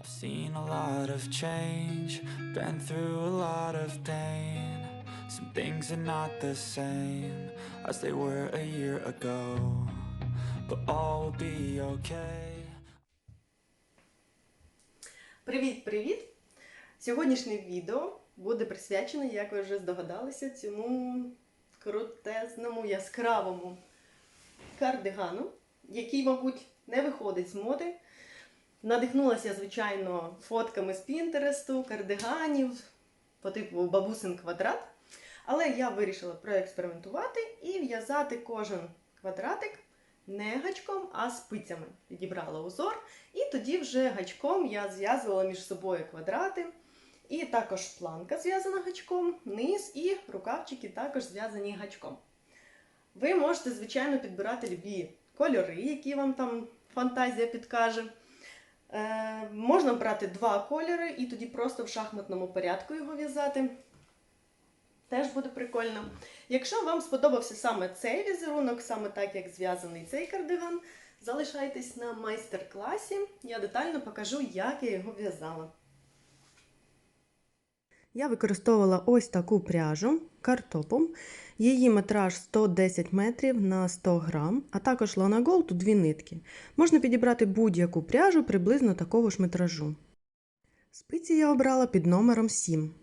I've seen a lot of change, been through a lot of pain. Some things are not the same as they were a year ago, but all will be okay. Привіт-привіт! Сьогоднішнє відео буде присвячене, як ви вже здогадалися, цьому крутезному яскравому кардигану, який, мабуть, не виходить з моди. Надихнулася, звичайно, фотками з Пінтересту, кардиганів по типу бабусин квадрат. Але я вирішила проекспериментувати і в'язати кожен квадратик не гачком, а спицями. Підібрала узор, і тоді вже гачком я зв'язувала між собою квадрати. І також планка зв'язана гачком, низ і рукавчики також зв'язані гачком. Ви можете, звичайно, підбирати любі кольори, які вам там фантазія підкаже. Е, можна брати два кольори і тоді просто в шахматному порядку його в'язати. Теж буде прикольно. Якщо вам сподобався саме цей візерунок, саме так, як зв'язаний цей кардиган, залишайтесь на майстер-класі. Я детально покажу, як я його в'язала. Я використовувала ось таку пряжу картопом. Її метраж 110 метрів на 100 грам, а також Lana Gold дві нитки. Можна підібрати будь-яку пряжу приблизно такого ж метражу. Спиці я обрала під номером 7.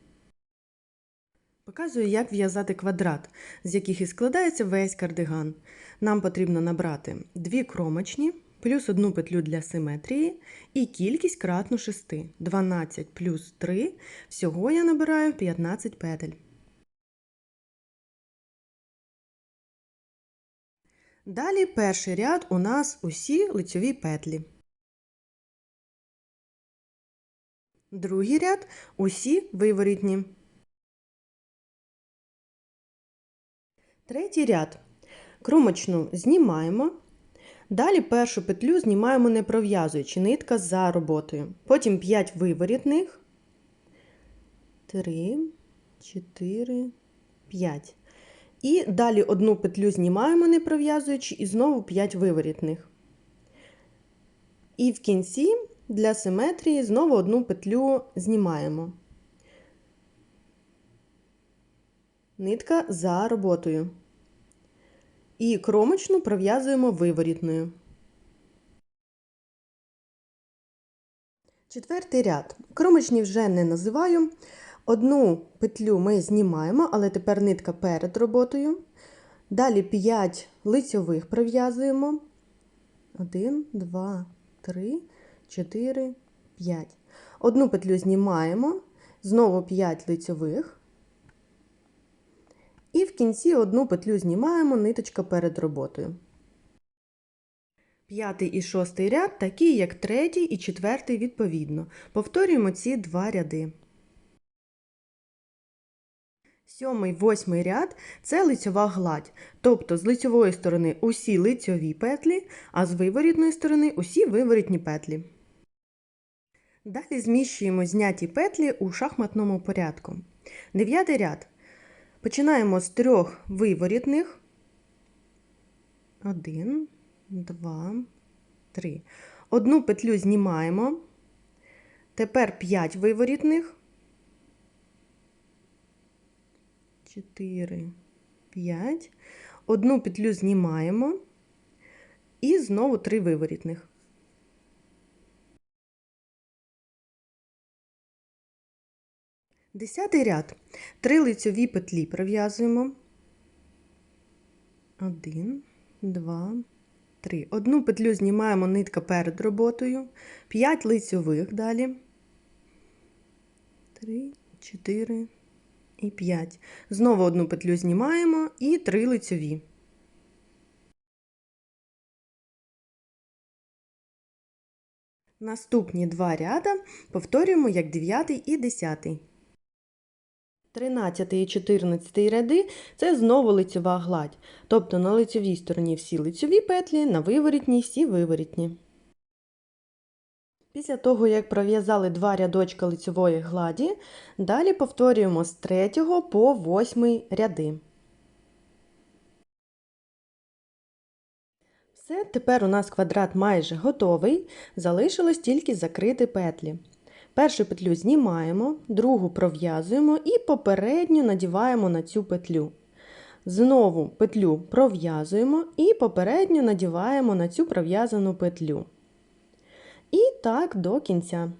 Показую, як в'язати квадрат, з яких і складається весь кардиган. Нам потрібно набрати дві кромочні, плюс одну петлю для симетрії і кількість кратну 6. 12 плюс 3. Всього я набираю 15 петель. Далі перший ряд у нас усі лицьові петлі. Другий ряд усі виворітні. Третій ряд. Кромочну знімаємо. Далі першу петлю знімаємо не пров'язуючи нитка за роботою. Потім 5 виворітних. 3, 4, 5. І далі одну петлю знімаємо не пров'язуючи, і знову 5 виворітних. І в кінці для симетрії знову одну петлю знімаємо. Нитка за роботою. І кромочну пров'язуємо виворітною. Четвертий ряд. Кромочні вже не називаю. Одну петлю ми знімаємо, але тепер нитка перед роботою. Далі 5 лицьових пров'язуємо. 1, 2, 3, 4, 5. Одну петлю знімаємо, знову 5 лицьових. І в кінці одну петлю знімаємо ниточка перед роботою. П'ятий і шостий ряд такі, як третій і четвертий відповідно. Повторюємо ці два ряди. Сьомий, восьмий ряд це лицьова гладь. Тобто з лицьової сторони усі лицьові петлі, а з виворітної сторони усі виворітні петлі. Далі зміщуємо зняті петлі у шахматному порядку. Дев'ятий ряд. Починаємо з трьох виворітних. Один, два, три. Одну петлю знімаємо. Тепер 5 виворітних. 4, 5. Одну петлю знімаємо. І знову 3 виворітних. Десятий ряд. Три лицьові петлі пров'язуємо. Один, два, три. Одну петлю знімаємо нитка перед роботою. П'ять лицьових далі. Три, чотири і п'ять. Знову одну петлю знімаємо і три лицьові. Наступні два ряда повторюємо як 9 і 10. 13 і 14 ряди це знову лицьова гладь. Тобто на лицьовій стороні всі лицьові петлі, на виворітній всі виворітні. Після того, як пров'язали два рядочка лицьової гладі, далі повторюємо з 3 по 8 ряди. Все, тепер у нас квадрат майже готовий. Залишилось тільки закрити петлі. Першу петлю знімаємо, другу пров'язуємо і попередню надіваємо на цю петлю. Знову петлю пров'язуємо і попередню надіваємо на цю пров'язану петлю. І так до кінця.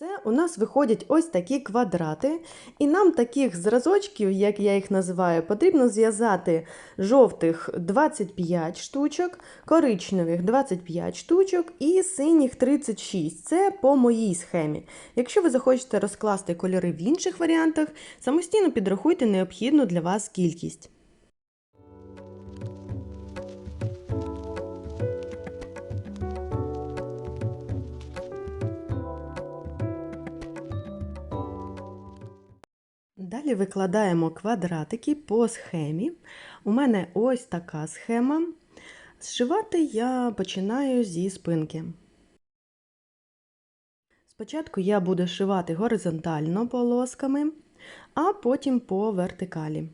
Все, у нас виходять ось такі квадрати, і нам таких зразочків, як я їх називаю, потрібно зв'язати жовтих 25 штучок, коричневих 25 штучок і синіх 36. Це по моїй схемі. Якщо ви захочете розкласти кольори в інших варіантах, самостійно підрахуйте необхідну для вас кількість. Далі викладаємо квадратики по схемі. У мене ось така схема. Зшивати я починаю зі спинки. Спочатку я буду шивати горизонтально полосками, а потім по вертикалі.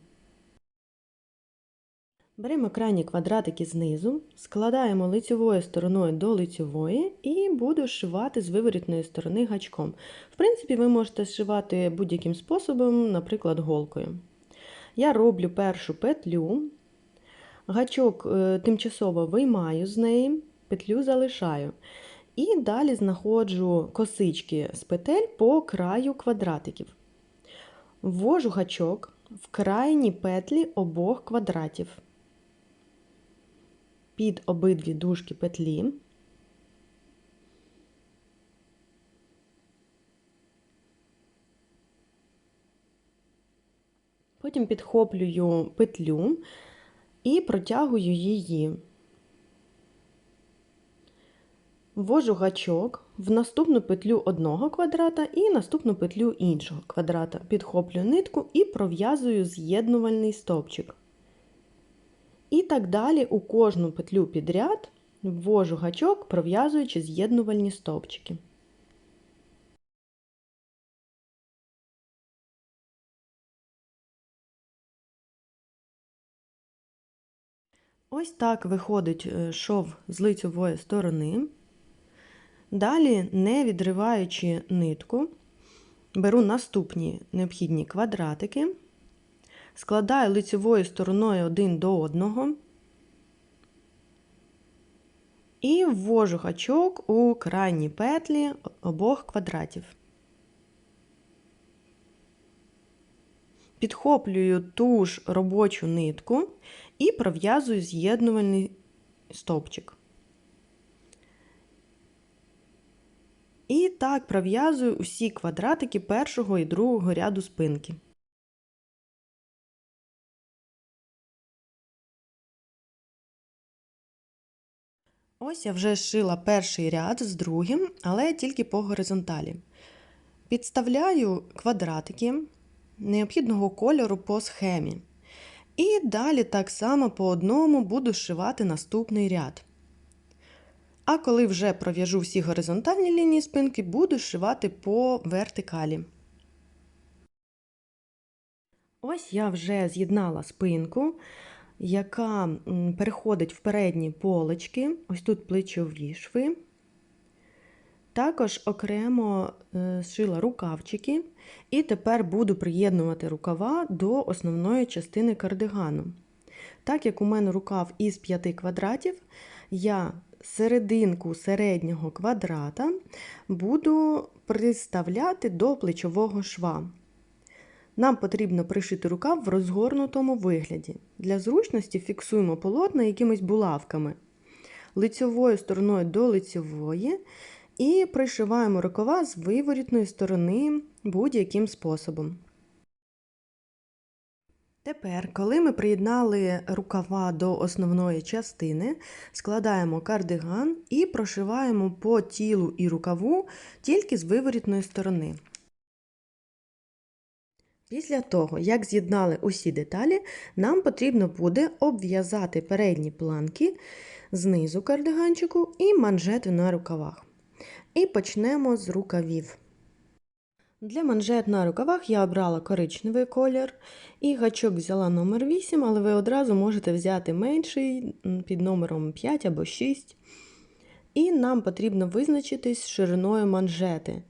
Беремо крайні квадратики знизу, складаємо лицьовою стороною до лицьової і буду шивати з виворітної сторони гачком. В принципі, ви можете зшивати будь-яким способом, наприклад, голкою. Я роблю першу петлю, гачок е, тимчасово виймаю з неї, петлю залишаю. І далі знаходжу косички з петель по краю квадратиків. Ввожу гачок в крайні петлі обох квадратів під обидві дужки петлі. Потім підхоплюю петлю і протягую її. Ввожу гачок в наступну петлю одного квадрата і наступну петлю іншого квадрата. Підхоплюю нитку і пров'язую з'єднувальний стовпчик. І так далі у кожну петлю підряд ввожу гачок, пров'язуючи з'єднувальні стовпчики. Ось так виходить е, шов з лицьової сторони. Далі, не відриваючи нитку, беру наступні необхідні квадратики складаю лицевою стороною один до одного і ввожу гачок у крайні петлі обох квадратів. Підхоплюю ту ж робочу нитку і пров'язую з'єднувальний стовпчик. І так пров'язую усі квадратики першого і другого ряду спинки. Ось я вже шила перший ряд з другим, але тільки по горизонталі. Підставляю квадратики необхідного кольору по схемі. І далі так само по одному буду шивати наступний ряд. А коли вже пров'яжу всі горизонтальні лінії спинки, буду шивати по вертикалі. Ось я вже з'єднала спинку яка переходить в передні полочки, ось тут плечові шви. Також окремо е, зшила рукавчики, і тепер буду приєднувати рукава до основної частини кардигану. Так як у мене рукав із 5 квадратів, я серединку середнього квадрата буду приставляти до плечового шва. Нам потрібно пришити рукав в розгорнутому вигляді. Для зручності фіксуємо полотна якимись булавками лицьовою стороною до лицьової і пришиваємо рукава з виворітної сторони будь-яким способом. Тепер, коли ми приєднали рукава до основної частини, складаємо кардиган і прошиваємо по тілу і рукаву тільки з виворітної сторони. Після того, як з'єднали усі деталі, нам потрібно буде обв'язати передні планки знизу кардиганчику і манжети на рукавах. І почнемо з рукавів. Для манжет на рукавах я обрала коричневий колір і гачок взяла номер 8, але ви одразу можете взяти менший під номером 5 або 6. І нам потрібно визначитись шириною манжети.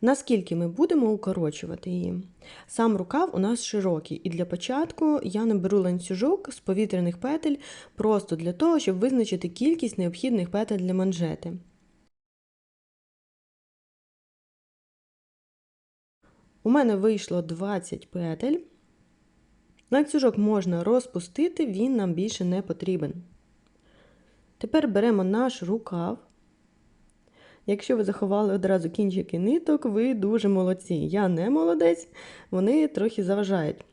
Наскільки ми будемо укорочувати її? Сам рукав у нас широкий, і для початку я наберу ланцюжок з повітряних петель просто для того, щоб визначити кількість необхідних петель для манжети. У мене вийшло 20 петель. Ланцюжок можна розпустити, він нам більше не потрібен. Тепер беремо наш рукав. Якщо ви заховали одразу кінчики ниток, ви дуже молодці. Я не молодець, вони трохи заважають.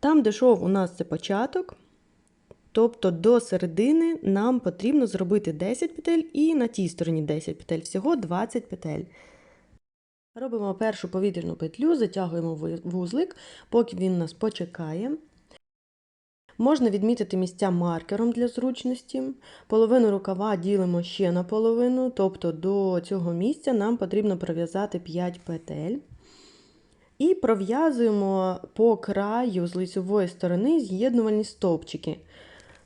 Там, де шов у нас це початок, тобто до середини нам потрібно зробити 10 петель і на тій стороні 10 петель, всього 20 петель. Робимо першу повітряну петлю, затягуємо вузлик, поки він нас почекає. Можна відмітити місця маркером для зручності. Половину рукава ділимо ще на половину, тобто до цього місця нам потрібно пров'язати 5 петель. І пров'язуємо по краю з лицевої сторони з'єднувальні стовпчики,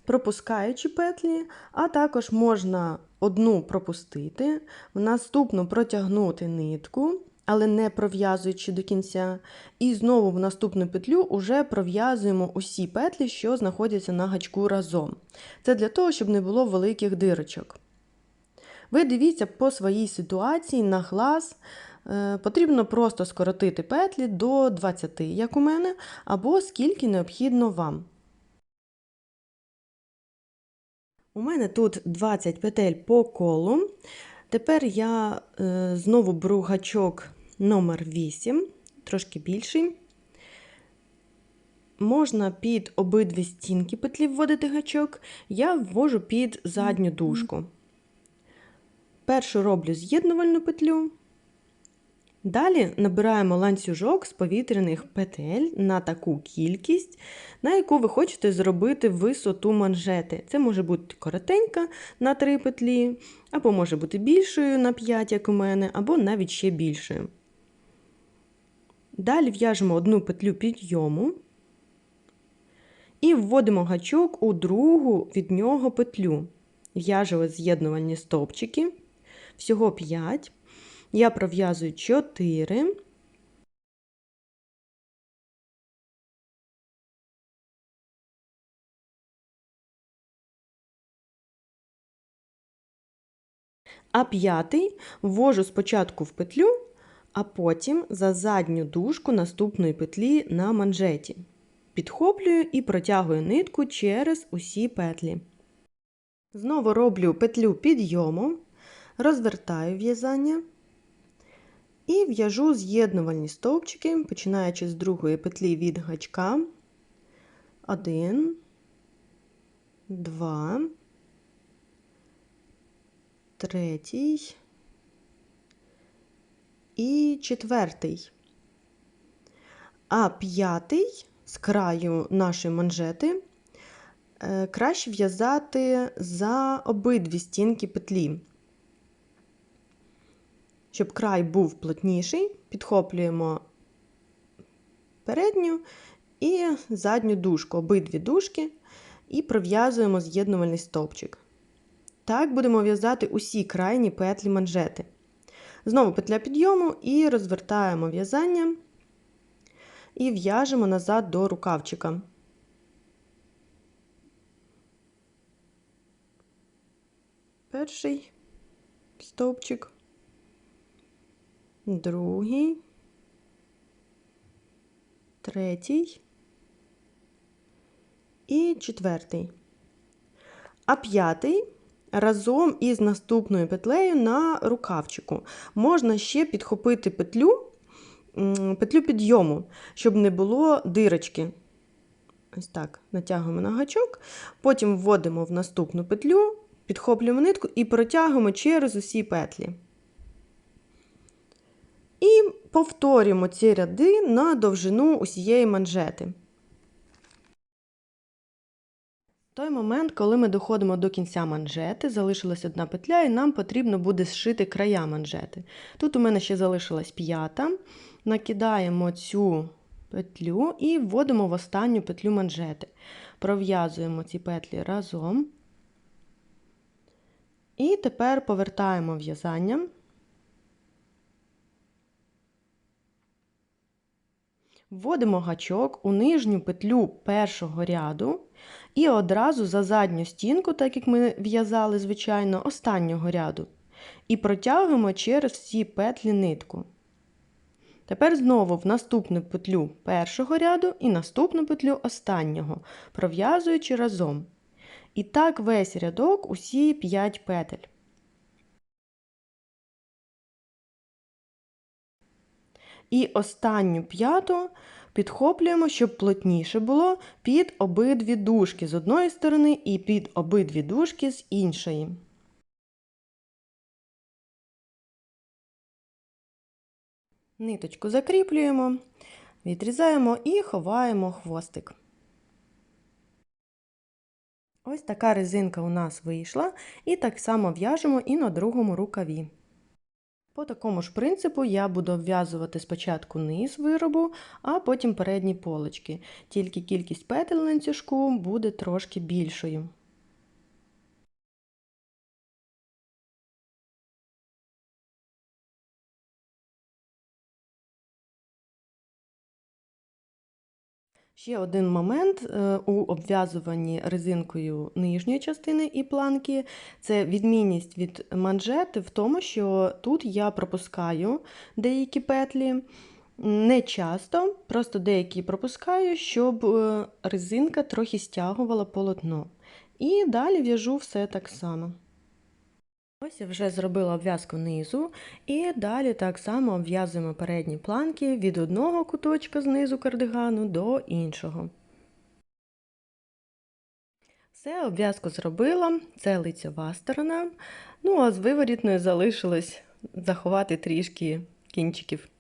пропускаючи петлі, а також можна одну пропустити, в наступну протягнути нитку, але не пров'язуючи до кінця. І знову в наступну петлю вже пров'язуємо усі петлі, що знаходяться на гачку разом. Це для того, щоб не було великих дирочок. Ви дивіться по своїй ситуації на глаз. Е, Потрібно просто скоротити петлі до 20, як у мене, або скільки необхідно вам. У мене тут 20 петель по колу. Тепер я е, знову беру гачок номер 8, трошки більший. Можна під обидві стінки петлі вводити гачок, я ввожу під задню дужку. Першу роблю з'єднувальну петлю. Далі набираємо ланцюжок з повітряних петель на таку кількість, на яку ви хочете зробити висоту манжети. Це може бути коротенька на 3 петлі, або може бути більшою на 5, як у мене, або навіть ще більшою. Далі в'яжемо одну петлю підйому і вводимо гачок у другу від нього петлю. В'яжемо з'єднувальні стовпчики, всього 5. Я пров'язую 4. А п'ятий ввожу спочатку в петлю, а потім за задню дужку наступної петлі на манжеті. Підхоплюю і протягую нитку через усі петлі. Знову роблю петлю підйому, розвертаю в'язання. І в'яжу з'єднувальні стовпчики, починаючи з другої петлі від гачка. Один, два, третій і четвертий. А п'ятий з краю нашої манжети е, краще в'язати за обидві стінки петлі. Щоб край був плотніший, підхоплюємо передню і задню дужку, обидві дужки, і пров'язуємо з'єднувальний стовпчик. Так будемо в'язати усі крайні петлі манжети. Знову петля підйому і розвертаємо в'язання і в'яжемо назад до рукавчика. Перший стовпчик другий, третій і четвертий. А п'ятий разом із наступною петлею на рукавчику. Можна ще підхопити петлю, петлю підйому, щоб не було дирочки. Ось так, натягуємо на гачок, потім вводимо в наступну петлю, підхоплюємо нитку і протягуємо через усі петлі. І повторюємо ці ряди на довжину усієї манжети. Той момент, коли ми доходимо до кінця манжети, залишилась одна петля, і нам потрібно буде зшити края манжети. Тут у мене ще залишилась п'ята. Накидаємо цю петлю і вводимо в останню петлю манжети. Пров'язуємо ці петлі разом. І тепер повертаємо в'язання. Вводимо гачок у нижню петлю першого ряду і одразу за задню стінку, так як ми в'язали, звичайно, останнього ряду. І протягуємо через всі петлі нитку. Тепер знову в наступну петлю першого ряду і наступну петлю останнього, пров'язуючи разом. І так весь рядок усі 5 петель. І останню п'яту підхоплюємо, щоб плотніше було під обидві дужки з одної сторони і під обидві дужки з іншої. Ниточку закріплюємо, відрізаємо і ховаємо хвостик. Ось така резинка у нас вийшла, і так само в'яжемо і на другому рукаві. По такому ж принципу я буду обв'язувати спочатку низ виробу, а потім передні полочки. Тільки кількість петель ланцюжку буде трошки більшою. Ще один момент е, у обв'язуванні резинкою нижньої частини і планки це відмінність від манжети в тому, що тут я пропускаю деякі петлі. Не часто, просто деякі пропускаю, щоб е, резинка трохи стягувала полотно. І далі в'яжу все так само. Ось я вже зробила обв'язку низу, і далі так само обв'язуємо передні планки від одного куточка знизу кардигану до іншого. Все, обв'язку зробила, це лицьова сторона. Ну, а з виворітною залишилось заховати трішки кінчиків.